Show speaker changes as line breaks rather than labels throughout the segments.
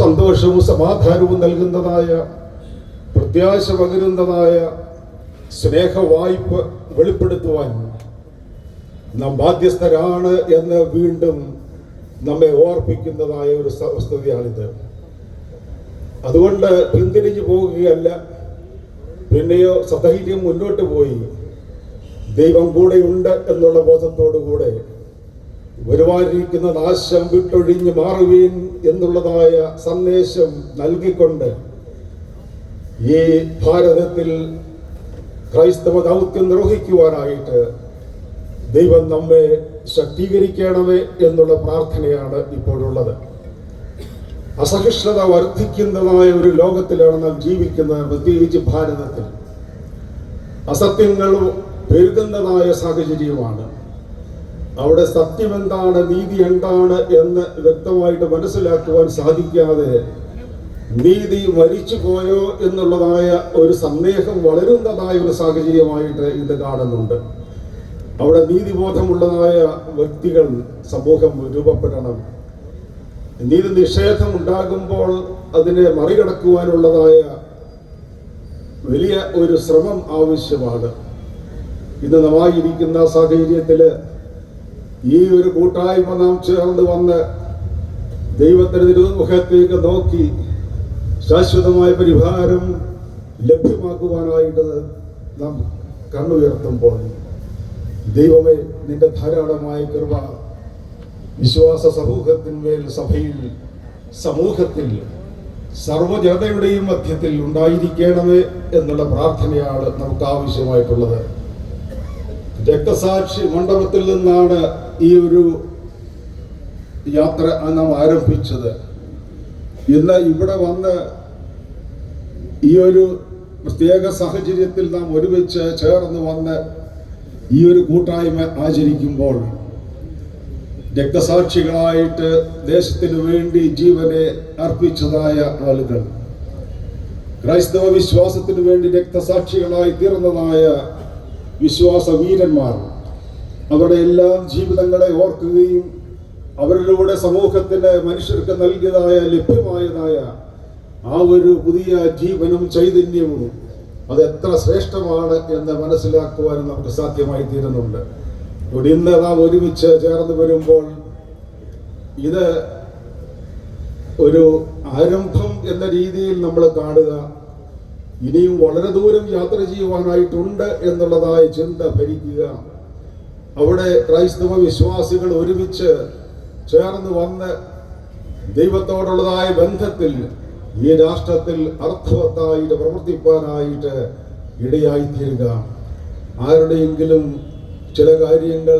സന്തോഷവും സമാധാനവും നൽകുന്നതായ പ്രത്യാശ പകരുന്നതായ സ്നേഹവായ്പ വെളിപ്പെടുത്തുവാൻ നാം ബാധ്യസ്ഥരാണ് എന്ന് വീണ്ടും നമ്മെ ഓർപ്പിക്കുന്നതായ ഒരു വസ്തുതയാണിത്. അതുകൊണ്ട് പിന്തിരിഞ്ഞു പോകുകയല്ല പിന്നെയോ സധൈര്യം മുന്നോട്ട് പോയി. ദൈവം കൂടെയുണ്ട് എന്നുള്ള ബോധത്തോടു കൂടെ വരുവാനിരിക്കുന്ന നാശം വിട്ടൊഴിഞ്ഞ് മാറുവീൻ എന്നുള്ളതായ സന്ദേശം നൽകിക്കൊണ്ട് ഈ ഭാരതത്തിൽ ക്രൈസ്തവ ദൗത്യം നിർവഹിക്കുവാനായിട്ട് ദൈവം നമ്മെ ശക്തീകരിക്കണമേ എന്നുള്ള പ്രാർത്ഥനയാണ് ഇപ്പോഴുള്ളത്. അസഹിഷ്ണുത വർദ്ധിക്കുന്നതായ ഒരു ലോകത്തിലാണ് നാം ജീവിക്കുന്നത് പ്രത്യേകിച്ച് ഭാരതത്തിൽ. അസത്യങ്ങൾ പെരുകുന്നതായ സാഹചര്യമാണ് അവിടെ സത്യം എന്താണ് നീതി എന്താണ് എന്ന് വ്യക്തമായിട്ട് മനസ്സിലാക്കുവാൻ സാധിക്കാതെ നീതി മരിച്ചു പോയോ എന്നുള്ളതായ ഒരു സന്ദേഹം വളരുന്നതായ ഒരു സാഹചര്യമായിട്ട് ഇത് കാണുന്നുണ്ട്. അവിടെ നീതിബോധമുള്ളതായ വ്യക്തികൾ സമൂഹം രൂപപ്പെടണം. നീതി നിഷേധം ഉണ്ടാകുമ്പോൾ അതിനെ മറികടക്കുവാനുള്ളതായ വലിയ ഒരു ശ്രമം ആവശ്യമാണ്. ഇന്ന് നവായിരിക്കുന്ന സാഹചര്യത്തിൽ ഈ ഒരു കൂട്ടായ്മ നാം ചേർന്ന് വന്ന് ദൈവത്തിന്റെ തിരുമുഖത്തേക്ക് നോക്കി ശാശ്വതമായ പരിഹാരം ലഭ്യമാക്കുവാനായിട്ട് നാം കണ്ണുയർത്തുമ്പോൾ ദൈവമേ നിന്റെ ധാരാളമായ കൃപ വിശ്വാസ സമൂഹത്തിന്മേൽ സഭയിൽ സമൂഹത്തിൽ സർവജനതയുടെയും മധ്യത്തിൽ ഉണ്ടായിരിക്കണമേ എന്നുള്ള പ്രാർത്ഥനയാണ് നമുക്ക് ആവശ്യമായിട്ടുള്ളത്. രക്തസാക്ഷി മണ്ഡപത്തിൽ നിന്നാണ് ഈ ഒരു യാത്ര നാം ആരംഭിച്ചത്. ഇന്ന് ഇവിടെ വന്ന് ഈ ഒരു പ്രത്യേക സാഹചര്യത്തിൽ നാം ഒരുമിച്ച് ചേർന്ന് വന്ന് ഈ ഒരു കൂട്ടായ്മ ആചരിക്കുമ്പോൾ രക്തസാക്ഷികളായിട്ട് ദേശത്തിനു വേണ്ടി ജീവനെ അർപ്പിച്ചതായ ആളുകൾ ക്രൈസ്തവ വിശ്വാസത്തിനു വേണ്ടി രക്തസാക്ഷികളായി തീർന്നതായ വിശ്വാസ വീരന്മാർ അവരുടെ എല്ലാ ജീവിതങ്ങളെ ഓർക്കുകയും അവരിലൂടെ സമൂഹത്തിന് മനുഷ്യർക്ക് നൽകിയതായ ലഭ്യമായതായ ആ ഒരു പുതിയ ജീവനും ചൈതന്യവും അത് എത്ര ശ്രേഷ്ഠമാണ് എന്ന് മനസ്സിലാക്കുവാൻ നമുക്ക് സാധ്യമായി തീരുന്നുണ്ട് ഇവിടെ ഇന്ന് നാം ഒരുമിച്ച് ചേർന്ന് വരുമ്പോൾ ഇത് ഒരു ആരംഭം എന്ന രീതിയിൽ നമ്മൾ കാണുക. ഇനിയും വളരെ ദൂരം യാത്ര ചെയ്യുവാനായിട്ടുണ്ട് എന്നുള്ളതായ ചിന്ത ഭരിക്കുക. അവിടെ ക്രൈസ്തവ വിശ്വാസികൾ ഒരുമിച്ച് ചേർന്ന് വന്ന് ദൈവത്തോടുള്ളതായ ബന്ധത്തിൽ ഈ രാഷ്ട്രത്തിൽ അർത്ഥവത്തായിട്ട് പ്രവർത്തിപ്പാനായിട്ട് ഇടയായിത്തീരുക. ആരുടെയെങ്കിലും ചില കാര്യങ്ങൾ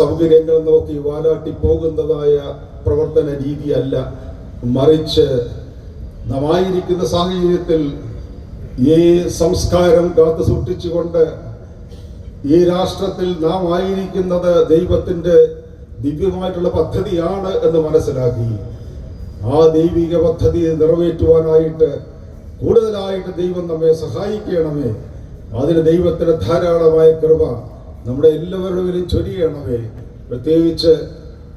സൗകര്യങ്ങൾ നോക്കി വാലാട്ടി പോകുന്നതായ പ്രവർത്തന രീതിയല്ല മറിച്ച് നമായിരിക്കുന്ന സാഹചര്യത്തിൽ ഈ സംസ്കാരം കാത്തു സൂക്ഷിച്ചുകൊണ്ട് ഈ രാഷ്ട്രത്തിൽ നാം ആയിരിക്കുന്നത് ദൈവത്തിന്റെ ദിവ്യമായിട്ടുള്ള പദ്ധതിയാണ് എന്ന് മനസ്സിലാക്കി. ആ ദൈവിക പദ്ധതി നിറവേറ്റുവാനായിട്ട് കൂടുതലായിട്ട് ദൈവം നമ്മെ സഹായിക്കണമേ. അതിന് ദൈവത്തിന് ധാരാളമായ കൃപ നമ്മുടെ എല്ലാവരുടെയും ചൊരിയണമേ. പ്രത്യേകിച്ച്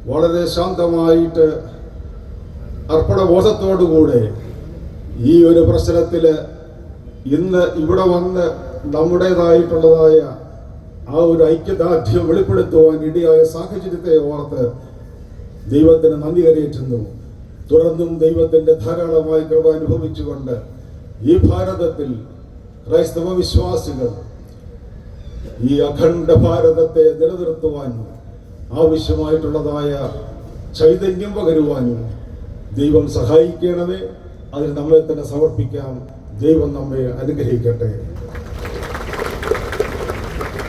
വളരെ ശാന്തമായിട്ട് അർപ്പണബോധത്തോടുകൂടെ ഈ ഒരു പ്രശ്നത്തിൽ ഇന്ന് ഇവിടെ വന്ന് നമ്മുടേതായിട്ടുള്ളതായ ആ ഒരു ഐക്യദാർഢ്യം വെളിപ്പെടുത്തുവാൻ ഇടയായ സാഹചര്യത്തെ ഓർത്ത് ദൈവത്തിന് നന്ദി കരയേറ്റുന്നു. തുടർന്നും ദൈവത്തിന്റെ ധാരാളമായ കൃപ അനുഭവിച്ചുകൊണ്ട് ഈ ഭാരതത്തിൽ ക്രൈസ്തവ വിശ്വാസികൾ ഈ അഖണ്ഡ ഭാരതത്തെ നിലനിർത്തുവാനും ആവശ്യമായിട്ടുള്ളതായ ചൈതന്യം പകരുവാനും ദൈവം സഹായിക്കണമേ. അതിന് നമ്മളെ തന്നെ സമർപ്പിക്കാം. ദൈവം നമ്മെ അനുഗ്രഹിക്കട്ടെ.